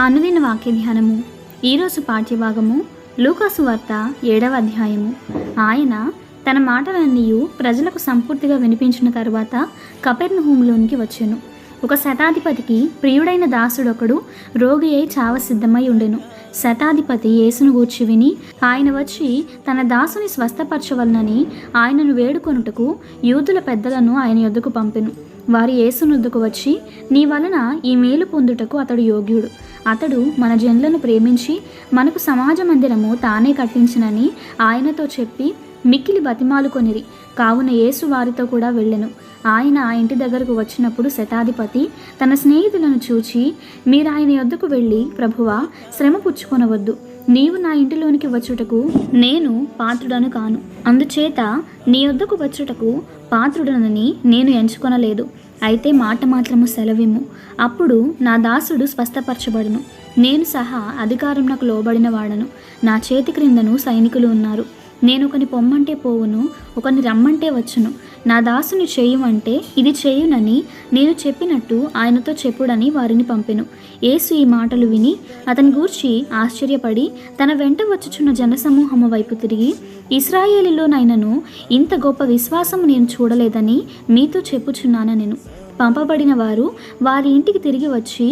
అనుదిన వాక్య ధ్యానము ఈరోజు పాఠ్యభాగము లూకాసు వార్త ఏడవ అధ్యాయము. ఆయన తన మాటలన్నీ ప్రజలకు సంపూర్తిగా వినిపించిన తరువాత కపెర్నహూములోనికి వచ్చాను. ఒక శతాధిపతికి ప్రియుడైన దాసుడొకడు రోగి అయి చావ సిద్ధమై ఉండెను. శతాధిపతి యేసును గూర్చి విని ఆయన వచ్చి తన దాసుని స్వస్థపరచవలనని ఆయనను వేడుకొనుటకు యూదుల పెద్దలను ఆయన యొద్దకు పంపెను. వారి యేసునొద్దకు వచ్చి నీ వలన ఈ మేలు పొందుటకు అతడు యోగ్యుడు. అతడు మన జన్లను ప్రేమించి మనకు సమాజ మందిరము తానే కట్టించినని ఆయనతో చెప్పి మిక్కిలి బతిమాలుకొనిరి కావున యేసు వారితో కూడా వెళ్ళెను. ఆయన ఆ ఇంటి దగ్గరకు వచ్చినప్పుడు శతాధిపతి తన స్నేహితులను చూచి మీరు ఆయన యొద్దకు వెళ్ళి ప్రభువా శ్రమ పుచ్చుకొనవద్దు. నీవు నా ఇంటిలోనికి వచ్చుటకు నేను పాత్రుడను కాను. అందుచేత నీ వద్దకు వచ్చుటకు పాత్రుడనని నేను ఎంచుకొనలేదు. అయితే మాట మాత్రము సెలవిమ్ము. అప్పుడు నా దాసుడు స్వస్థపరచబడును. నేను సహా అధికారం నాకు లోబడిన వాడను. నా చేతి క్రిందను సైనికులు ఉన్నారు. నేను ఒకని పొమ్మంటే పోవును ఒకని రమ్మంటే వచ్చును. నా దాసుని చేయుమంటే ఇది చేయునని నేను చెప్పినట్టు ఆయనతో చెప్పుడని వారిని పంపెను. యేసు ఈ మాటలు విని అతని గూర్చి ఆశ్చర్యపడి తన వెంట వచ్చుచున్న జనసమూహము వైపు తిరిగి ఇస్రాయేలీలోనైనను ఇంత గొప్ప విశ్వాసము నేను చూడలేదని మీతో చెప్పుచున్నాను నేను పంపబడిన వారు వారి ఇంటికి తిరిగి వచ్చి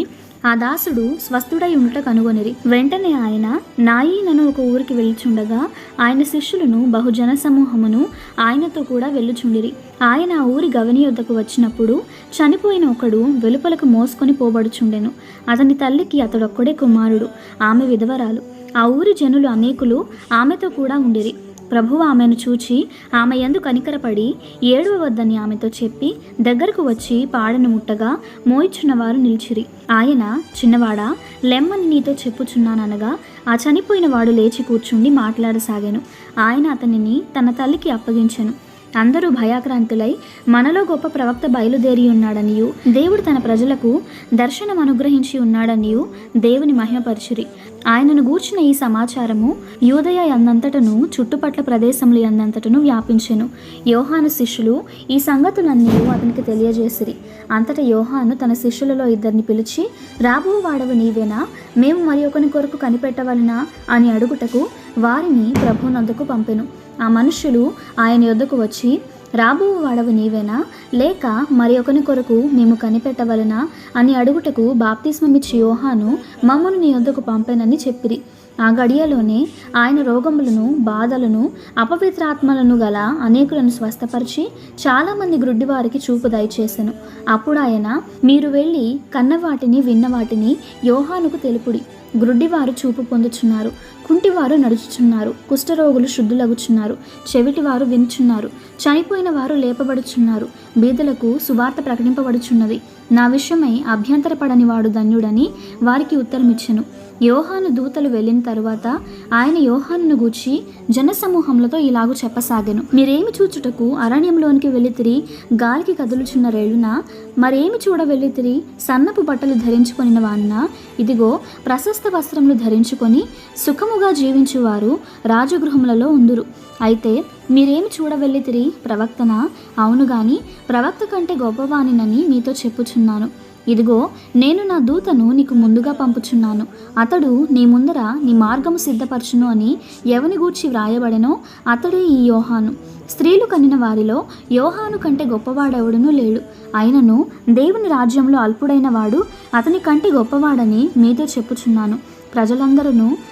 ఆ దాసుడు స్వస్థుడై ఉంట కనుగొనిరి. వెంటనే ఆయన నాయీనను ఒక ఊరికి వెళ్ళుచుండగా ఆయన శిష్యులను బహుజన సమూహమును ఆయనతో కూడా వెళ్ళుచుండిరి. ఆయన ఆ ఊరి గవని యొద్దకు వచ్చినప్పుడు చనిపోయిన ఒకడు వెలుపలకు మోసుకొని పోబడుచుండెను. అతని తల్లికి అతడొక్కడే కుమారుడు ఆమె విధవరాలు. ఆ ఊరి జనులు అనేకులు ఆమెతో కూడా ఉండిరి. ప్రభువు ఆమెను చూచి ఆమె ఎందు కనికరపడి ఏడవ వద్దని ఆమెతో చెప్పి దగ్గరకు వచ్చి పాడను ముట్టగా మోయిచున్నవారు నిలిచిరి. ఆయన చిన్నవాడా లెమ్మని నీతో చెప్పుచున్నాననగా ఆ చనిపోయిన వాడు లేచి కూర్చుండి మాట్లాడసాగాను. ఆయన అతనిని తన తల్లికి అప్పగించెను. అందరూ భయాక్రాంతులై మనలో గొప్ప ప్రవక్త బయలుదేరి ఉన్నాడనియు. దేవుడు తన ప్రజలకు దర్శనం అనుగ్రహించి ఉన్నాడనియు దేవుని మహిమపరిచిరి. ఆయనను గూర్చిన ఈ సమాచారము యూదయ అందంతటను చుట్టుపట్ల ప్రదేశములు అందంతటను వ్యాపించెను. యోహాను శిష్యులు ఈ సంగతులన్నీ అతనికి తెలియజేసిరి. అంతటా యోహాను తన శిష్యులలో ఇద్దరిని పిలిచి రాబో వాడవు నీవేనా? మేము మరి ఒకని కొరకు కనిపెట్టవలనా? అని అడుగుటకు వారిని ప్రభునందుకు పంపెను. ఆ మనుషులు ఆయన యొద్దకు వచ్చి రాబో వాడవు నీవేనా? లేక మరి ఒకని కొరకు మేము కనిపెట్టవలనా? అని అడుగుటకు బాప్తిస్మమిచ్చి యోహాను మమ్మను నీ యొద్దకు పంపేనని చెప్పిరి. ఆ గడియలోనే ఆయన రోగములను బాధలను అపవిత్రాత్మలను గల అనేకులను స్వస్థపరిచి చాలామంది గ్రుడ్డివారికి చూపు దయచేసెను. అప్పుడు ఆయన మీరు వెళ్ళి కన్నవాటిని విన్నవాటిని యోహానుకు తెలుపుడి. గ్రుడ్డివారు చూపు పొందుచున్నారు. కుంటివారు నడుచుచున్నారు. కుష్ఠరోగులు శుద్ధులగుచున్నారు. చెవిటివారు వినుచున్నారు. చనిపోయిన వారు లేపబడుచున్నారు. బీదలకు సువార్త ప్రకటింపబడుచున్నది. నా విషయమై అభ్యంతరపడని వాడు ధన్యుడని వారికి ఉత్తరమిచ్చెను. యోహాను దూతలు వెళ్ళిన తరువాత ఆయన యోహానును గూర్చి జనసమూహములతో ఇలాగూ చెప్పసాగాను. మీరేమి చూచుటకు అరణ్యంలోనికి వెళ్ళితిరి గాలికి కదులుచున్న రేళున మరేమి చూడ వెళ్ళితిరి సన్నపు బట్టలు ధరించుకొనిన వాన్న? ఇదిగో ప్రశస్త వస్త్రములు ధరించుకొని సుఖముగా జీవించువారు రాజగృహములలో ఉందురు. అయితే మీరేమి చూడవెళ్ళితిరి ప్రవక్తన? అవును గాని ప్రవక్త కంటే గొప్పవానినని మీతో చెప్పుచున్నాను. ఇదిగో నేను నా దూతను నీకు ముందుగా పంపుచున్నాను. అతడు నీ ముందర నీ మార్గము సిద్ధపరచును అని ఎవని గూర్చి వ్రాయబడెనో అతడే ఈ యోహాను. స్త్రీలు కనిన వారిలో యోహాను కంటే గొప్పవాడెవడనూ లేడు. అయినను దేవుని రాజ్యంలో అల్పుడైన వాడు అతని కంటే గొప్పవాడని మీతో చెప్పుచున్నాను. ప్రజలందరూ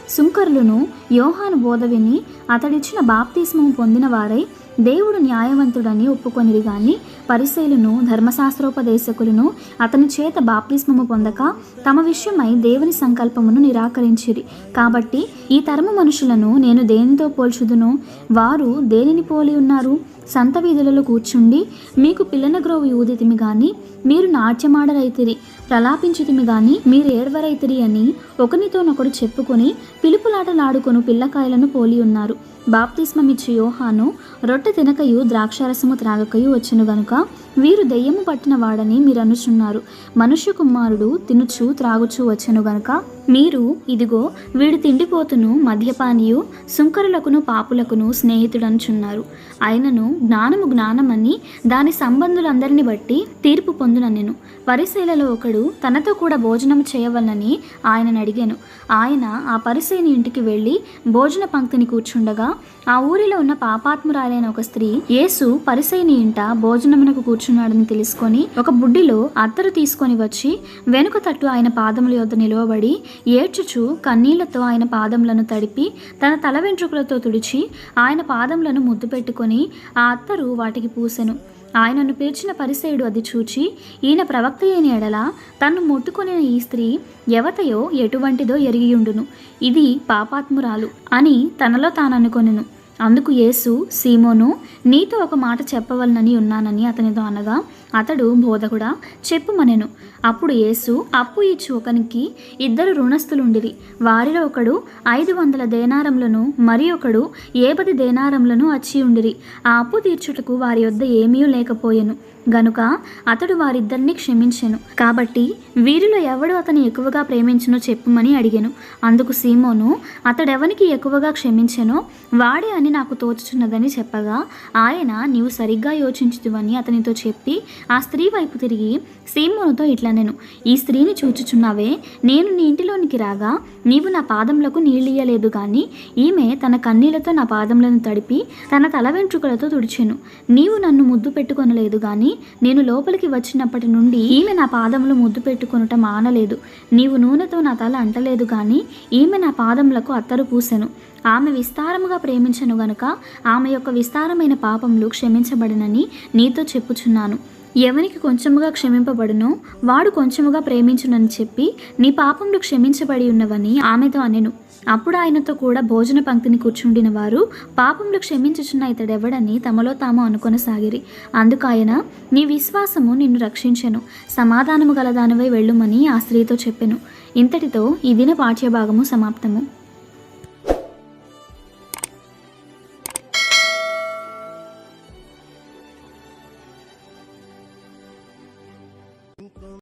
సుంకరులను యోహాను బోధ విని అతడిచ్చిన బాప్తీస్మం పొందిన వారై దేవుడు న్యాయవంతుడని ఒప్పుకొనిరి గాని పరిశైలును ధర్మశాస్త్రోపదేశకులను అతని చేత బాప్తిస్మము పొందక తమ విషయమై దేవుని సంకల్పమును నిరాకరించిరి. కాబట్టి ఈ తరము మనుషులను నేను దేనితో పోల్చుదును? వారు దేనిని పోలి ఉన్నారు? సంత వీధులలో కూర్చుండి మీకు పిల్లన గ్రోవు ఊదితిమి గాని మీరు నాట్యమాడరైతిరి ప్రలాపించితిమి గాని మీరు ఏడవరైతిరి అని ఒకనితోనొకడు చెప్పుకొని పిలుపులాటలాడుకొను పిల్లకాయలను పోలి ఉన్నారు. బాప్తిస్మమిచ్చి యోహాను రొట్టె తినకయు ద్రాక్షారసము త్రాగకయు వచ్చెను గనుక వీరు దెయ్యము పట్టిన వాడని మీరు అనుచున్నారు మనుష్య కుమారుడు తినుచు త్రాగుచు వచ్చెను గనుక మీరు ఇదిగో వీడు తిండిపోతును మద్యపానియు సుంకరులకును పాపులకును స్నేహితుడనుచున్నారు. ఆయనను జ్ఞానము జ్ఞానమని దాని సంబంధులందరిని బట్టి తీర్పు పొందునెను పరిశీలలో ఒకడు తనతో కూడా భోజనం చేయవలనని ఆయనను అడిగాను. ఆయన ఆ పరిశీని ఇంటికి వెళ్ళి భోజన పంక్తిని కూర్చుండగా ఆ ఊరిలో ఉన్న పాపాత్మురాలైన ఒక స్త్రీ యేసు పరిశైని ఇంట భోజనమునకు కూర్చున్నాడని తెలుసుకొని ఒక బుడ్డిలో అత్తరు తీసుకొని వచ్చి వెనుక తట్టు ఆయన పాదముల యొద్ద నిలువబడి ఏడ్చుచు కన్నీళ్ళతో ఆయన పాదములను తడిపి తన తల వెంట్రుకలతో తుడిచి ఆయన పాదములను ముద్దు పెట్టుకొని ఆ అత్తరు వాటికి పూసెను. ఆయనను పిలిచిన పరిసేయుడు అది చూచి ఈయన ప్రవక్త అయిన ఎడల తన్ను ముట్టుకొనిన ఈ స్త్రీ ఎవతయో ఎటువంటిదో ఎరిగియుండును. ఇది పాపాత్మురాలు అని తనలో తాననుకొనెను. అందుకు యేసు సీమోను నీతో ఒక మాట చెప్పవలనని ఉన్నానని అతనితో అనగా అతడు బోధకుడా చెప్పుమనెను. అప్పుడు యేసు అప్పు ఇచ్చు ఒకనికి ఇద్దరు రుణస్థులుండిరి. వారిలో ఒకడు ఐదు వందల దేనారములను మరి ఒకడు ఏపది దేనారములను వచ్చి ఉండిరి ఆ అప్పు తీర్చుటకు వారి వద్ద ఏమీ లేకపోయెను. గనుక అతడు వారిద్దరిని క్షమించెను. కాబట్టి వీరిలో ఎవడు అతని ఎక్కువగా ప్రేమించునో చెప్పుమని అడిగాను. అందుకు సీమోను అతడెవనికి ఎక్కువగా క్షమించెనో వాడే అని నాకు తోచుచున్నదని చెప్పగా ఆయన నీవు సరిగ్గా యోచించుదువని అతనితో చెప్పి ఆ స్త్రీ వైపు తిరిగి సీమోనుతో ఇట్లా నేను ఈ స్త్రీని చూచుచున్నావే నేను నీ ఇంటిలోనికి రాగా నీవు నా పాదములకు నీళ్ళియ్యలేదు కానీ ఈమె తన కన్నీళ్ళతో నా పాదములను తడిపి తన తల వెంట్రుకలతో తుడిచెను. నీవు నన్ను ముద్దు పెట్టుకొనలేదు కానీ నేను లోపలికి వచ్చినప్పటి నుండి ఈమె నా పాదములు ముద్దు పెట్టుకునుట మానలేదు. నీవు నూనెతో నా తల అంటలేదు కానీ ఈమె నా పాదములకు అత్తరు పూసెను. ఆమె విస్తారముగా ప్రేమించను గనుక ఆమె యొక్క విస్తారమైన పాపములు క్షమించబడినని నీతో చెప్పుచున్నాను. ఎవనికి కొంచెముగా క్షమింపబడునో వాడు కొంచెముగా ప్రేమించునని చెప్పి నీ పాపములు క్షమించబడి ఉన్నవని ఆమెతో అనెను. అప్పుడు ఆయనతో కూడా భోజన పంక్తిని కూర్చుండిన వారు పాపములు క్షమించుచున్న ఇతడెవడని తమలో తాము అనుకొనసాగిరి. అందుకు ఆయన నీ విశ్వాసము నిన్ను రక్షించెను సమాధానము గలదానివై వెళ్ళుమని ఆ స్త్రీతో చెప్పెను. ఇంతటితో ఈ దిన పాఠ్యభాగము సమాప్తము.